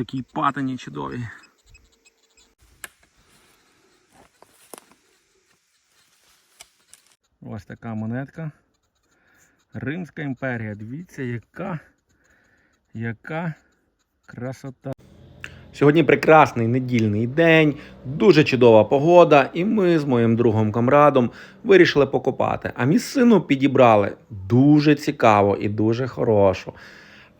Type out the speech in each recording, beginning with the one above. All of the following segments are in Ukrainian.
такій патині чудовій. Ось така монетка. Римська імперія. Дивіться, яка, яка красота. Сьогодні прекрасний недільний день, дуже чудова погода, і ми з моїм другом Камрадом вирішили покопати. А місцину підібрали дуже цікаво і дуже хорошу.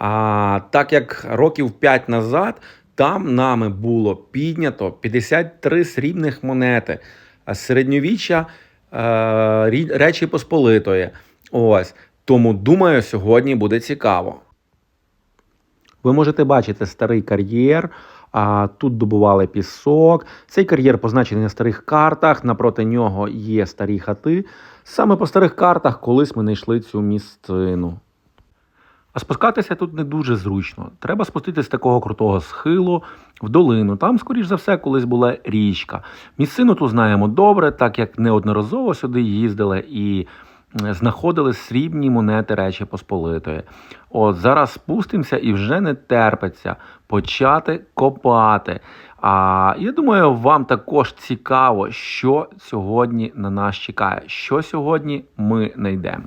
А так як років 5 назад там нами було піднято 53 срібних монети середньовіччя е, Речі Посполитої. Ось. Тому думаю, сьогодні буде цікаво. Ви можете бачити старий кар'єр. А тут добували пісок. Цей кар'єр позначений на старих картах. Напроти нього є старі хати. Саме по старих картах колись ми знайшли цю місцину. А спускатися тут не дуже зручно. Треба спуститися з такого крутого схилу в долину. Там, скоріш за все, колись була річка. Місцину тут знаємо добре, так як неодноразово сюди їздили і знаходили срібні монети Речі Посполитої. От зараз спустимося і вже не терпиться почати копати. А я думаю, вам також цікаво, що сьогодні на нас чекає, що сьогодні ми знайдемо.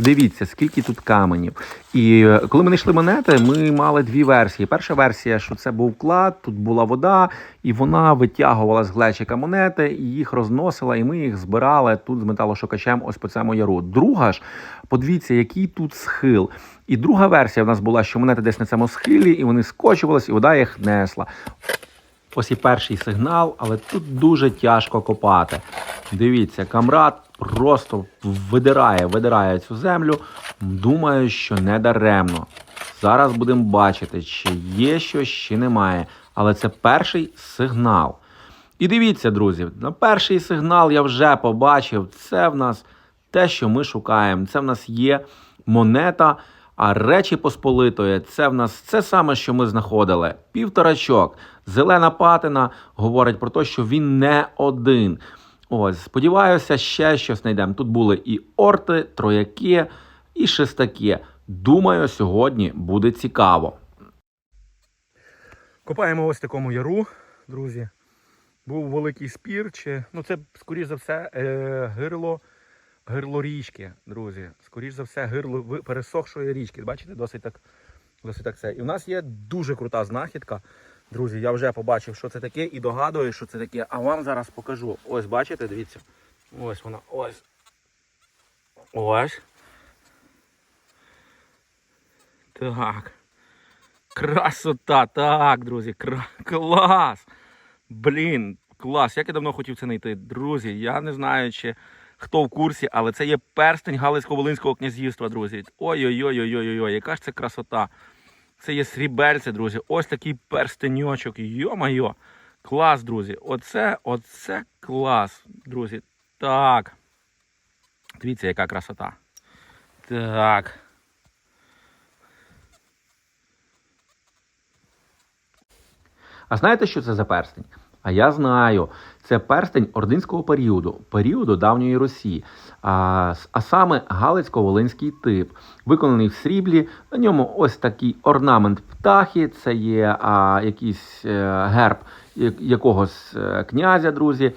Дивіться, скільки тут каменів. І е, коли ми знайшли монети, ми мали дві версії. Перша версія, що це був клад, тут була вода, і вона витягувала з глечика монети, і їх розносила, і ми їх збирали тут з металошукачем ось по цьому яру. Друга ж, подивіться, який тут схил. І друга версія в нас була, що монети десь на цьому схилі, і вони скочувались, і вода їх несла. Ось і перший сигнал, але тут дуже тяжко копати. Дивіться, камрад просто видирає, видирає цю землю. Думаю, що не даремно. Зараз будемо бачити, чи є щось, чи немає. Але це перший сигнал. І дивіться, друзі, на перший сигнал я вже побачив. Це в нас те, що ми шукаємо. Це в нас є монета. А речі Посполитої, це в нас це саме, що ми знаходили. Півторачок. Зелена патина говорить про те, що він не один. Ось, сподіваюся, ще щось знайдемо. Тут були і орти, трояки, і шестаки. Думаю, сьогодні буде цікаво. Копаємо ось такому яру, друзі. Був великий спір, чи ну це, скоріш за все, е, гирло, гирло річки, друзі. Скоріш за все, гирло пересохшої річки. Бачите, досить так, досить так це. І в нас є дуже крута знахідка. Друзі, я вже побачив, що це таке, і догадую, що це таке. А вам зараз покажу. Ось, бачите, дивіться. Ось вона. Ось. Ось. Так. Красота. Так, друзі. Кра... Клас. Блін, клас. Як я давно хотів це знайти. Друзі, я не знаю, чи хто в курсі, але це є перстень Галицько-Волинського князівства, друзі. Ой-ой-ой-ой-ой-ой, яка ж це красота. Це є срібельце, друзі. Ось такий перстеньочок. Йо-майо. Клас, друзі. Оце, оце клас, друзі. Так. Дивіться, яка красота. Так. А знаєте, що це за перстень? А я знаю, це перстень ординського періоду, періоду давньої Росії, а, а саме Галицько-Волинський тип, виконаний в сріблі. На ньому ось такий орнамент птахи, це є а, якийсь е, герб якогось е, князя, друзі.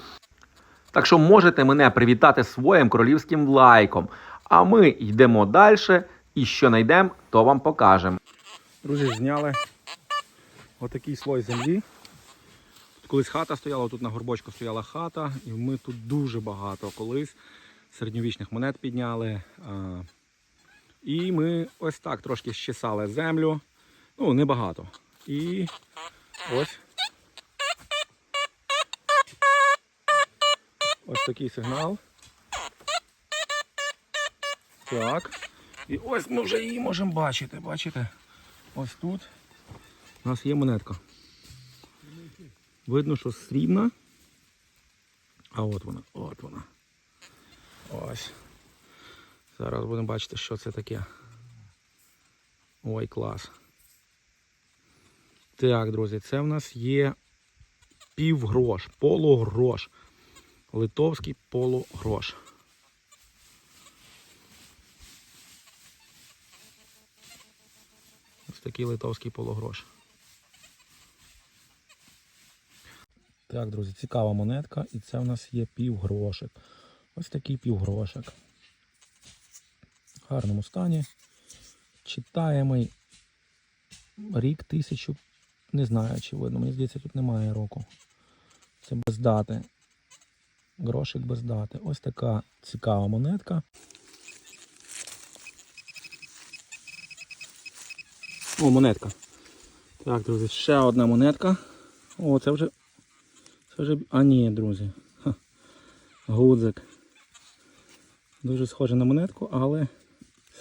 Так що можете мене привітати своїм королівським лайком. А ми йдемо далі, і що знайдемо, то вам покажемо. Друзі, зняли отакий слой землі. Колись хата стояла, тут на горбочку стояла хата, і ми тут дуже багато колись середньовічних монет підняли. І ми ось так трошки щесали землю. Ну, небагато. І ось. Ось такий сигнал. Так. І ось ми вже її можемо бачити. Бачите? Ось тут у нас є монетка. Видно, що срібна. А от вона, от вона. Ось. Зараз будемо бачити, що це таке. Ой, клас. Так, друзі, це в нас є півгрош, полугрош. Литовський полугрош. Ось такий литовський полугрош. Так, друзі, цікава монетка, і це в нас є півгрошик. Ось такий півгрошик. В гарному стані. Читаємий рік тисячу. Не знаю, чи видно. Мені здається, тут немає року. Це без дати. Грошик без дати. Ось така цікава монетка. О, монетка. Так, друзі, ще одна монетка. О, це вже. Це. А ні, друзі. Ха. Гудзик. Дуже схоже на монетку, але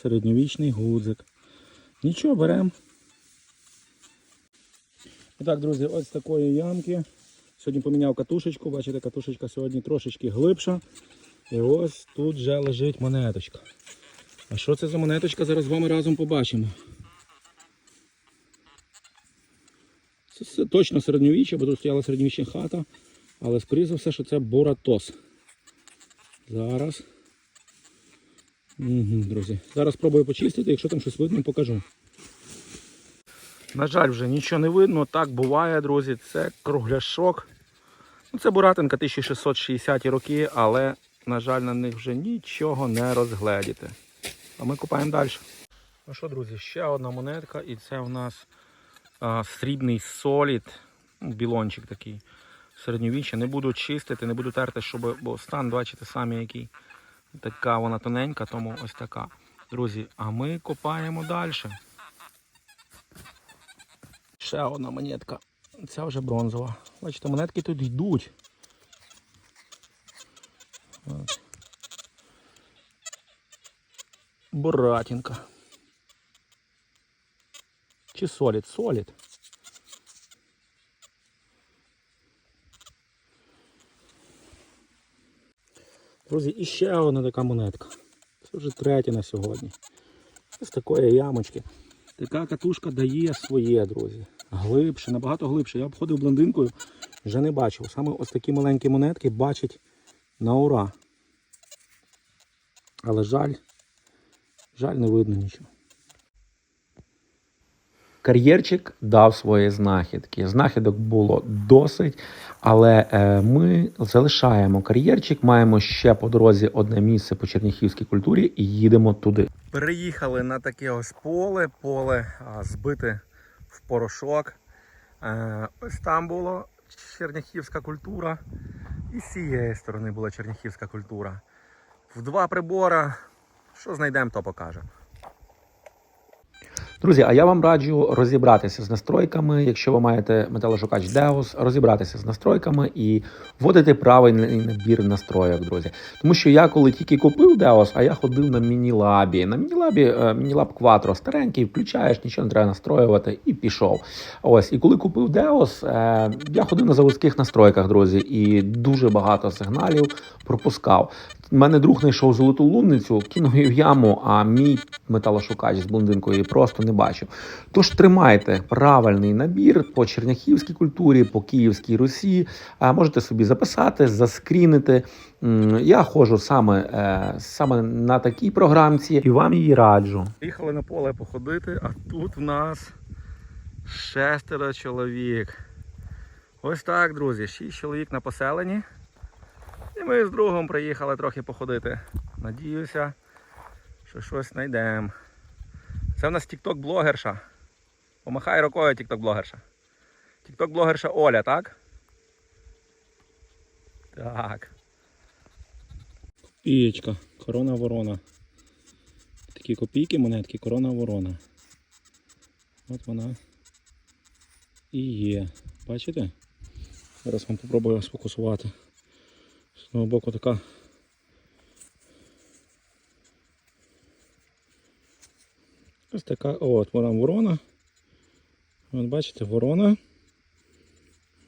середньовічний гудзик. Нічого, беремо. І так, друзі, ось з такої ямки. Сьогодні поміняв катушечку. Бачите, катушечка сьогодні трошечки глибша. І ось тут вже лежить монеточка. А що це за монеточка? Зараз з вами разом побачимо. Це точно середньовіччя, бо тут стояла середньовічна хата. Але скоріше за все, що це Боратос. Зараз. Угу, друзі. Зараз спробую почистити, якщо там щось видно, покажу. На жаль, вже нічого не видно. Так буває, друзі. Це кругляшок. Ну, Це Буратинка 1660 роки, але, на жаль, на них вже нічого не розгледіти. А ми купаємо далі. Ну що, друзі, ще одна монетка, і це у нас а, срібний солід, білончик такий. Середньовіччя. Не буду чистити, не буду терти, щоб, бо стан, бачите, самі який. Така вона тоненька, тому ось така. Друзі, а ми копаємо далі. Ще одна монетка. Ця вже бронзова. Бачите, монетки тут йдуть. От. Чи солід? Солід. Друзі, і ще одна така монетка. Це вже третя на сьогодні. З такої ямочки. Така катушка дає своє, друзі. Глибше, набагато глибше. Я обходив блондинкою, вже не бачив. Саме ось такі маленькі монетки бачать на ура. Але жаль, жаль, не видно нічого. Кар'єрчик дав свої знахідки. Знахідок було досить, але е, ми залишаємо кар'єрчик. Маємо ще по дорозі одне місце по черніхівській культурі і їдемо туди. Переїхали на таке ось поле, поле збите в порошок. Е, ось там була черняхівська культура, і з цієї сторони була черняхівська культура. В два прибора. Що знайдемо, то покажемо. Друзі, а я вам раджу розібратися з настройками, якщо ви маєте металошукач Deus, розібратися з настройками і вводити правильний набір настроєк, друзі. Тому що я коли тільки купив Deus, а я ходив на мінілабі. На мінілабі е, мінілаб Quattro старенький, включаєш, нічого не треба настроювати і пішов. Ось, і коли купив Deus, е, я ходив на заводських настройках, друзі, і дуже багато сигналів пропускав. У мене друг знайшов золоту лунницю, кинув її в яму, а мій металошукач з блондинкою її просто не бачив. Тож тримайте правильний набір по черняхівській культурі, по Київській Русі. Можете собі записати, заскрінити. Я ходжу саме, е, саме на такій програмці і вам її раджу. Їхали на поле походити, а тут в нас шестеро чоловік. Ось так, друзі, шість чоловік на поселенні. І ми з другом приїхали трохи походити. Надіюся, що щось знайдемо. Це в нас тікток-блогерша. Помахай рукою тікток-блогерша. Тікток-блогерша Оля, так? Так. Копієчка, корона ворона. Такі копійки, монетки, корона ворона. От вона і є. Бачите? Зараз вам попробую сфокусувати. З одного боку така. Ось така, от вона ворона. От бачите, ворона.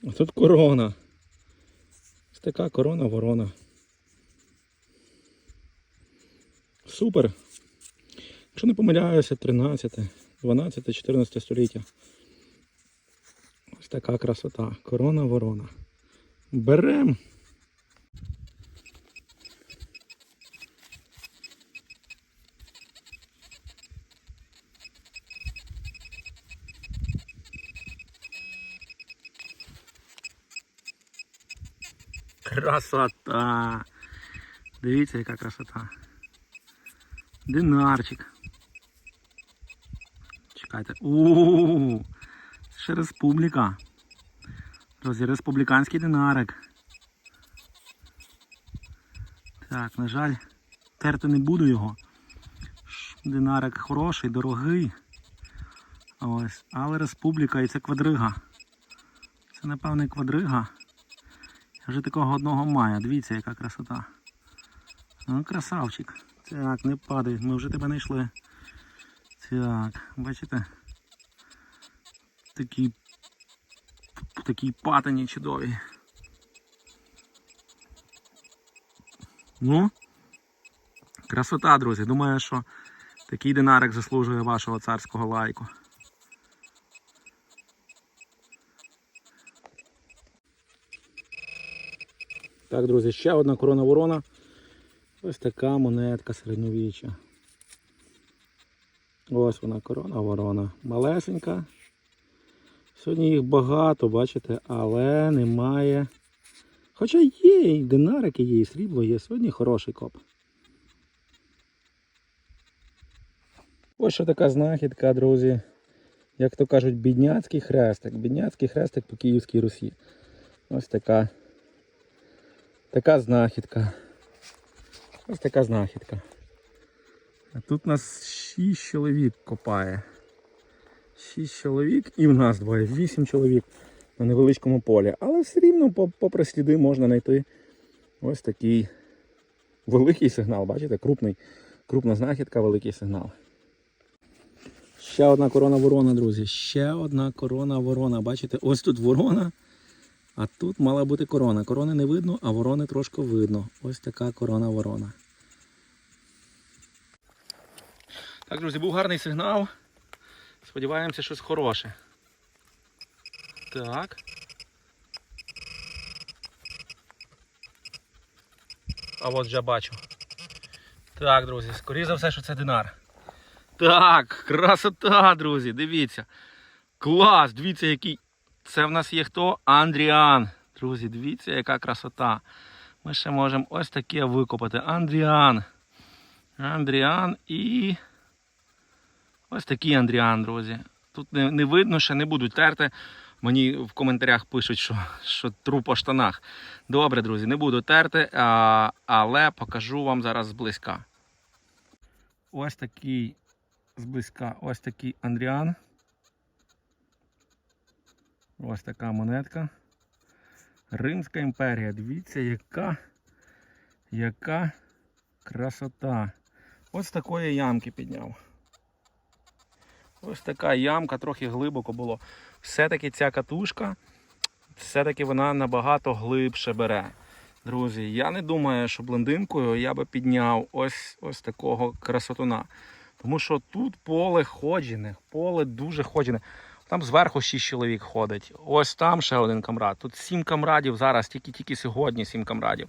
А тут корона. Ось така корона ворона. Супер. Якщо не помиляюся, 13, 12, 14 століття. Ось така красота. Корона ворона. Берем. Красота! Дивіться, яка красота. Динарчик. Чекайте. у Це ще республіка. Друзі, республіканський динарик. Так, на жаль, терти не буду його. Динарик хороший, дорогий. Ось, але республіка і це квадрига. Це напевне квадрига. Вже такого одного маю. Дивіться, яка красота. Ну, красавчик. Так, не падай, ми вже тебе знайшли. Так, бачите? Такі, такі патані чудові. Ну, красота, друзі. Думаю, що такий динарик заслужує вашого царського лайку. Так, друзі, ще одна корона ворона. Ось така монетка середньовіччя. Ось вона корона ворона. Малесенька. Сьогодні їх багато, бачите, але немає. Хоча є, і динарики є, і срібло є. Сьогодні хороший коп. Ось що така знахідка, друзі. Як то кажуть, бідняцький хрестик. Бідняцький хрестик по Київській Русі. Ось така. Така знахідка. Ось така знахідка. А тут нас 6 чоловік копає. 6 чоловік і в нас двоє. 8 чоловік на невеличкому полі. Але все рівно попри сліди можна знайти ось такий великий сигнал. Бачите, крупний, крупна знахідка, великий сигнал. Ще одна корона ворона, друзі. Ще одна корона ворона. Бачите, ось тут ворона. А тут мала бути корона. Корони не видно, а ворони трошки видно. Ось така корона ворона. Так, друзі, був гарний сигнал. Сподіваємося, щось хороше. Так. А от вже бачу. Так, друзі, скоріше за все, що це динар. Так, красота, друзі, дивіться. Клас, дивіться, який. Це в нас є хто? Андріан. Друзі, дивіться, яка красота. Ми ще можемо ось таке викопати. Андріан. Андріан і. Ось такий Андріан, друзі. Тут не, не видно, ще не будуть терти. Мені в коментарях пишуть, що, що тру по штанах. Добре, друзі, не буду терти, а, але покажу вам зараз зблизька. Ось такий зблизька, ось такий Андріан. Ось така монетка. Римська імперія. Дивіться, яка, яка красота. Ось такої ямки підняв. Ось така ямка, трохи глибоко було. Все-таки ця катушка, все-таки вона набагато глибше бере. Друзі, я не думаю, що блондинкою я би підняв ось, ось такого красотуна. Тому що тут поле ходжене, поле дуже ходжене. Там зверху 6 чоловік ходить. Ось там ще один камрад. Тут 7 камрадів зараз, тільки-тільки сьогодні 7 камрадів.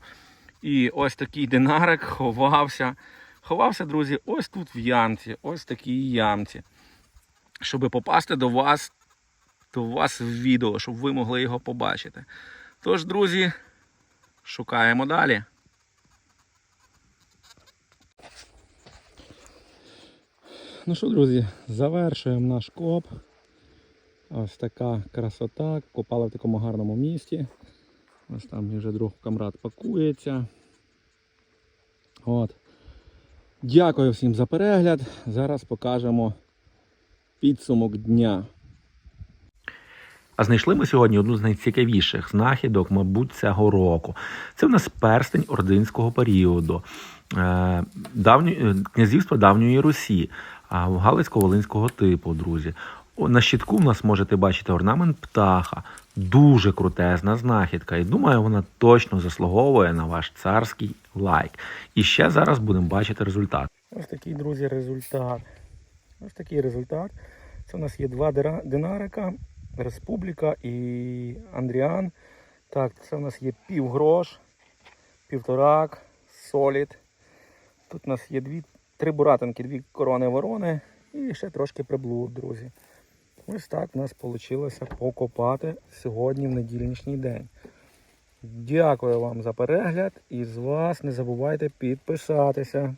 І ось такий динарик ховався. Ховався, друзі, ось тут в ямці, ось такій ямці. Щоб попасти до вас, до вас в відео, щоб ви могли його побачити. Тож, друзі, шукаємо далі. Ну що, друзі, завершуємо наш коп. Ось така красота. Копали в такому гарному місці. Ось там вже друг камрад пакується. От. Дякую всім за перегляд. Зараз покажемо підсумок дня. А знайшли ми сьогодні одну з найцікавіших знахідок, мабуть, цього року. Це в нас перстень ординського періоду, е, давньо, е, князівства давньої Русі, Галицько-Волинського типу, друзі. На щитку в нас можете бачити орнамент птаха. Дуже крутезна знахідка. І думаю, вона точно заслуговує на ваш царський лайк. І ще зараз будемо бачити результат. Ось такий, друзі, результат. Ось такий результат. Це у нас є два динарика, Республіка і Андріан. Так, це у нас є півгрош, півторак, солід. Тут у нас є дві, три буратинки, дві корони ворони і ще трошки приблуд, друзі. Ось так у нас вийшло покопати сьогодні в недільнішній день. Дякую вам за перегляд і з вас не забувайте підписатися.